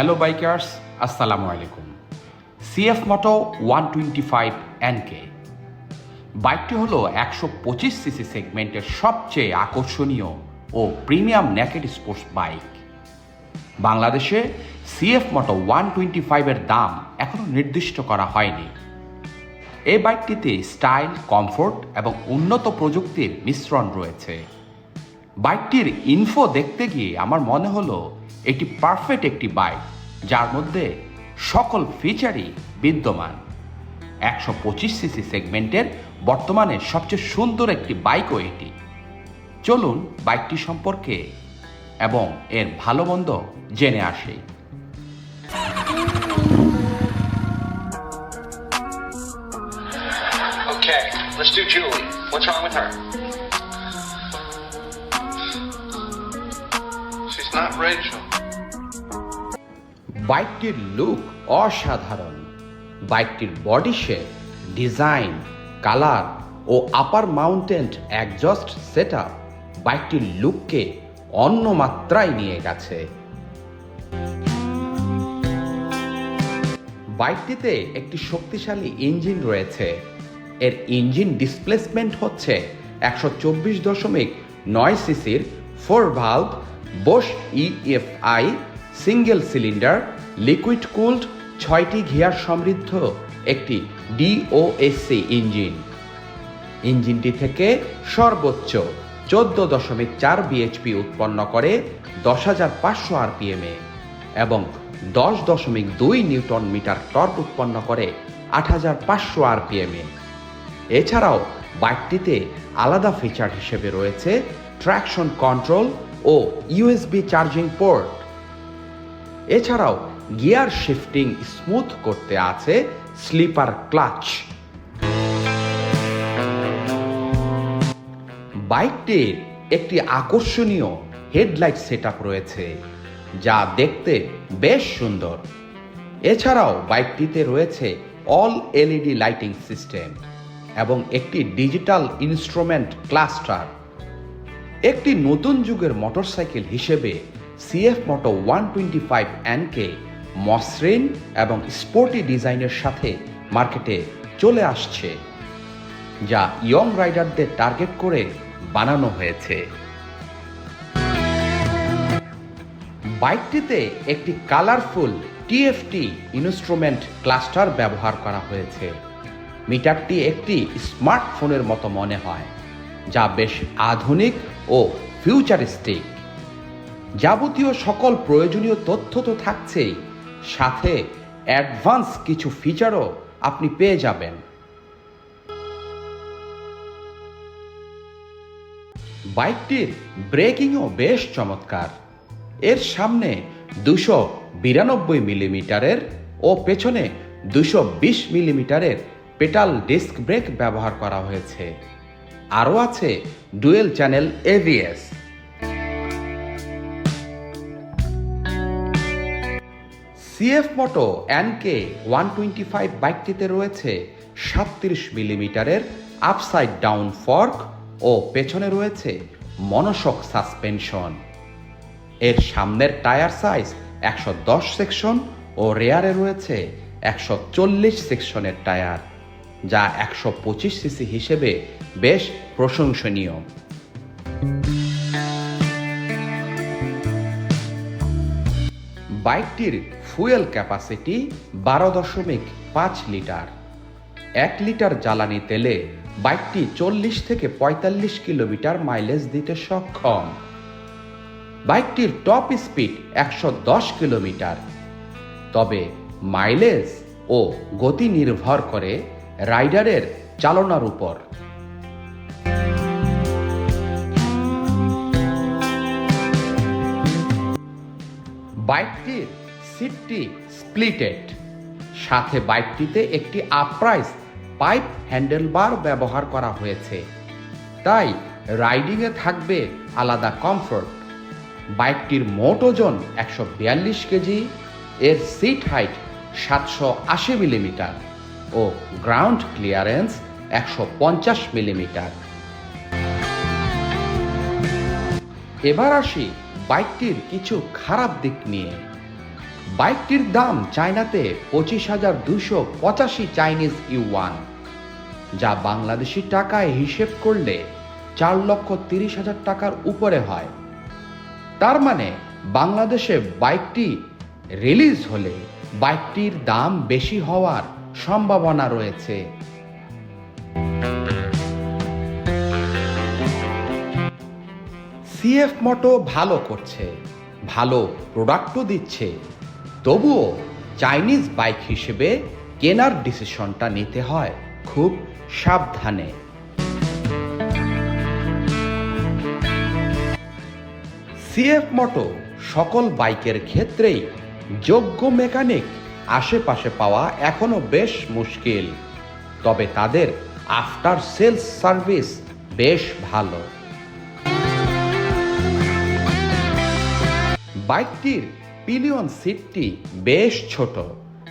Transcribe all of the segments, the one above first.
Hello bikers আসসালামু আলাইকুম CF Moto one twenty five NK বাইকটি হলো একশো পঁচিশ সিসি সেগমেন্টের সবচেয়ে আকর্ষণীয় ও প্রিমিয়াম নেকেড স্পোর্টস বাইক বাংলাদেশে সিএফ মোটো ওয়ান টোয়েন্টি ফাইভের দাম এখনও নির্দিষ্ট করা হয়নি। এই বাইকটিতে স্টাইল কমফোর্ট এবং উন্নত প্রযুক্তির মিশ্রণ রয়েছে। বাইকটির ইনফো দেখতে গিয়ে আমার মনে হলো এটি পারফেক্ট একটি বাইক যার মধ্যে সকল ফিচারই বিদ্যমান। একশো পঁচিশ সিসি সেগমেন্টের বর্তমানে সবচেয়ে সুন্দর একটি বাইকও এটি। চলুন বাইকটি সম্পর্কে এবং এর ভালো মন্দ জেনে আসি। Rachel. বাইকটির লুক অসাধারণ। বাইকটির বডি শেপ, ডিজাইন, কালার ও আপার মাউন্টেন্ট অ্যাডজাস্ট সেট বাইকটির লুককে অন্য মাত্রায় নিয়ে গেছে। বাইকটিতে একটি শক্তিশালী ইঞ্জিন রয়েছে। এর ইঞ্জিন ডিসপ্লেসমেন্ট হচ্ছে একশো চব্বিশ দশমিক নয় সিসির, four valve Bose EFI single cylinder liquid cooled ছয়টি ঘিয়ার সমৃদ্ধ একটি ডিওএসসি ইঞ্জিন। ইঞ্জিনটি থেকে সর্বোচ্চ চোদ্দ দশমিক চার বিএইচপি উৎপন্ন করে দশ হাজার পাঁচশো আরপিএমে এবং দশ দশমিক দুই নিউটন মিটার টর্ক উৎপন্ন করে আট হাজার পাঁচশো আরপিএমে এছাড়াও বাইকটিতে আলাদা ফিচার হিসেবে রয়েছে ট্র্যাকশন কন্ট্রোল ও ইউএসবি চার্জিং পোর্ট এছাড়াও গিয়ার শিফটিং স্মুথ করতে আছে স্লিপার ক্লাচ। বাইকটির একটি আকর্ষণীয় হেডলাইট সেটআপ রয়েছে, যা দেখতে বেশ সুন্দর। এছাড়াও বাইকটিতে রয়েছে অল এলইডি লাইটিং সিস্টেম এবং একটি ডিজিটাল ইনস্ট্রুমেন্ট ক্লাস্টার। একটি নতুন যুগের মোটরসাইকেল হিসেবে CF Moto one twenty five NK মসৃণ এবং স্পোর্টি ডিজাইনের সাথে মার্কেটে চলে আসছে, যা ইয়ং রাইডারদের টার্গেট করে বানানো হয়েছে। বাইকটিতে একটি কালারফুল টিএফটি ইনস্ট্রুমেন্ট ক্লাস্টার ব্যবহার করা হয়েছে। মিটারটি একটি স্মার্টফোনের মতো মনে হয়, যা বেশ আধুনিক ও ফিউচারিস্টিক যাবতীয় সকল প্রয়োজনীয় তথ্য তো থাকছেই সাথে অ্যাডভান্স কিছু ফিচারও আপনি পেয়ে যাবেন। বাইকটির ব্রেকিংও বেশ চমৎকার। এর সামনে দুশো বিরানব্বই মিলিমিটারের ও পেছনে দুশো বিশ মিলিমিটারের পেটাল ডিস্ক ব্রেক ব্যবহার করা হয়েছে। আরও আছে dual channel ABS CF Moto NK one twenty five বাইকটিতে রয়েছে সাতত্রিশ মিলিমিটারের আপসাইড ডাউন ফর্ক ও পেছনে রয়েছে মনোশক সাসপেনশন এর সামনের টায়ার সাইজ একশো দশ সেকশন ও রেয়ারে রয়েছে একশো চল্লিশ সেকশনের টায়ার যা একশো পঁচিশ সিসি হিসেবে বেশ প্রশংসনীয়। বাইকটির ফুয়েল ক্যাপাসিটি বারো দশমিক পাঁচ লিটার। এক লিটার জ্বালানি তেলে বাইকটি চল্লিশ থেকে পঁয়তাল্লিশ কিলোমিটার মাইলেজ দিতে সক্ষম। বাইকটির টপ স্পিড একশো দশ কিলোমিটার। তবে মাইলেজ ও গতি নির্ভর করে রাইডারের চালনার উপর। বাইকটির সিটটি স্প্লিটেড। সাথে বাইকটিতে একটি আপরাইজ পাইপ হ্যান্ডেলবার ব্যবহার করা হয়েছে। তাই রাইডিংয়ে থাকবে আলাদা কমফোর্ট বাইকটির মোট ওজন একশো বিয়াল্লিশ কেজি, এর সিট হাইট সাতশো আশি মিলিমিটার ও গ্রাউন্ড ক্লিয়ারেন্স একশো পঞ্চাশ মিলিমিটার এবার আসি বাইকটির কিছু খারাপ দিক নিয়ে। বাইকটির দাম চায়নাতে পঁচিশ হাজার দুশো পঁচাশি চাইনিজ ইউয়ান, যা বাংলাদেশি টাকায় হিসেব করলে চার লক্ষ তিরিশ হাজার টাকার উপরে হয়। তার মানে বাংলাদেশে বাইকটি রিলিজ হলে বাইকটির দাম বেশি হওয়ার সম্ভাবনা রয়েছে। সিএফ মোটো ভালো করছে, ভালো প্রোডাক্টও দিচ্ছে। তবুও চাইনিজ বাইক হিসেবে কেনার ডিসিশনটা নিতে হয় খুব সাবধানে। সিএফ মোটো সকল বাইকের ক্ষেত্রেই যোগ্য মেকানিক আশেপাশে পাওয়া এখনও বেশ মুশকিল। তবে তাদের আফটার সেলস সার্ভিস বেশ ভালো। বাইকটির পিলিয়ন সিটটি বেশ ছোট।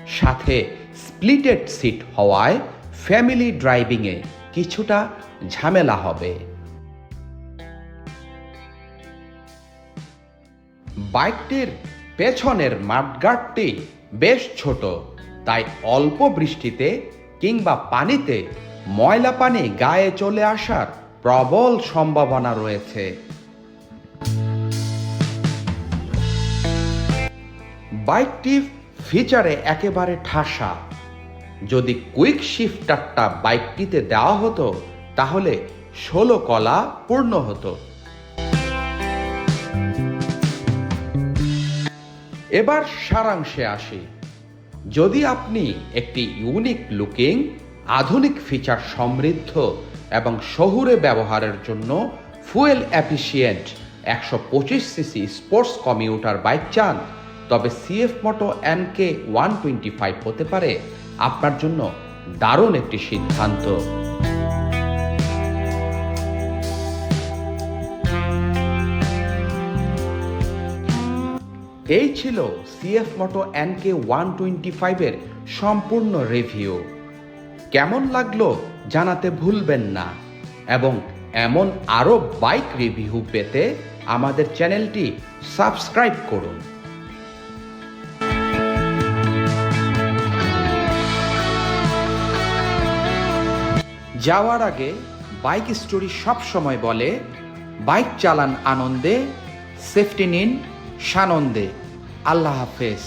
সাথে স্প্লিটেড সিট হওয়ায় ফ্যামিলি ড্রাইভিংয়ে কিছুটা ঝামেলা হবে। বাইকটির পেছনের মাঠগার্ডটি বেশ ছোট, তাই অল্প বৃষ্টিতে কিংবা পানিতে ময়লা পানি গায়ে চলে আসার প্রবল সম্ভাবনা রয়েছে। বাইকটি ফিচারে একেবারে ঠাসা। যদি কুইক শিফটারটা বাইকটিতে দেওয়া হতো, তাহলে ষোলো কলা পূর্ণ হতো। এবার সারাংশে আসি। যদি আপনি একটি ইউনিক লুকিং, আধুনিক ফিচার সমৃদ্ধ এবং শহুরে ব্যবহারের জন্য ফুয়েল অ্যাফিসিয়েন্ট একশো পঁচিশ সিসি স্পোর্টস কমিউটার বাইক চান তবে CF Moto N K one twenty five হতে পারে। আপনার জন্য দারুণ একটি সিদ্ধান্ত। এই ছিল CF Moto N K one twenty ফাইভের সম্পূর্ণ রিভিউ কেমন লাগল জানাতে ভুলবেন না। এবং এমন আরও বাইক রিভিউ পেতে আমাদের চ্যানেলটি সাবস্ক্রাইব করুন। যাওয়ার আগে বাইক স্টোরি সব সময় বলে, বাইক চালান আনন্দে, সেফটি নিন সানন্দে। আল্লাহ হাফেজ।